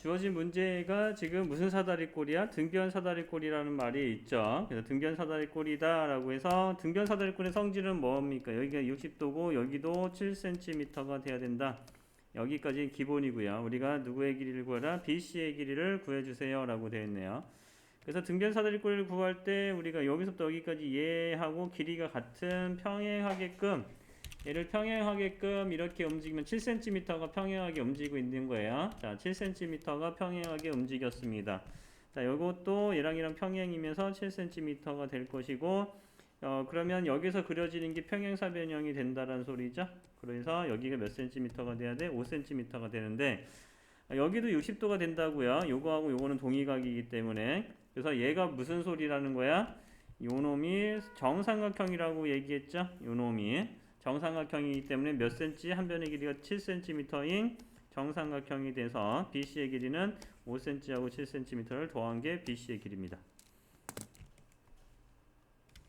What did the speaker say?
주어진 문제가 지금 무슨 사다리꼴이야? 등변 사다리꼴이라는 말이 있죠. 그래서 등변 사다리꼴이다라고 해서 등변 사다리꼴의 성질은 뭡니까? 여기가 60도고 여기도 7cm가 돼야 된다. 여기까지 기본이고요. 우리가 누구의 길이를 구하라? BC의 길이를 구해주세요라고 되어 있네요. 그래서 등변 사다리꼴을 구할 때 우리가 여기서부터 여기까지 얘하고 길이가 같은 평행하게끔 얘를 평행하게끔 이렇게 움직이면 7cm가 평행하게 움직이고 있는 거예요. 자, 7cm가 평행하게 움직였습니다. 자, 요것도 얘랑 얘랑 평행이면서 7cm가 될 것이고, 어, 그러면 여기서 그려지는 게 평행사변형이 된다는 소리죠. 그래서 여기가 몇 cm가 돼야 돼? 5cm가 되는데, 아, 여기도 60도가 된다고요. 요거하고 요거는 동의각이기 때문에. 그래서 얘가 무슨 소리라는 거야? 요 놈이 정삼각형이라고 얘기했죠. 요 놈이. 정삼각형이기 때문에 몇 cm 한 변의 길이가 7cm인 정삼각형이 돼서 BC의 길이는 5cm하고 7cm를 더한 게 BC의 길이입니다.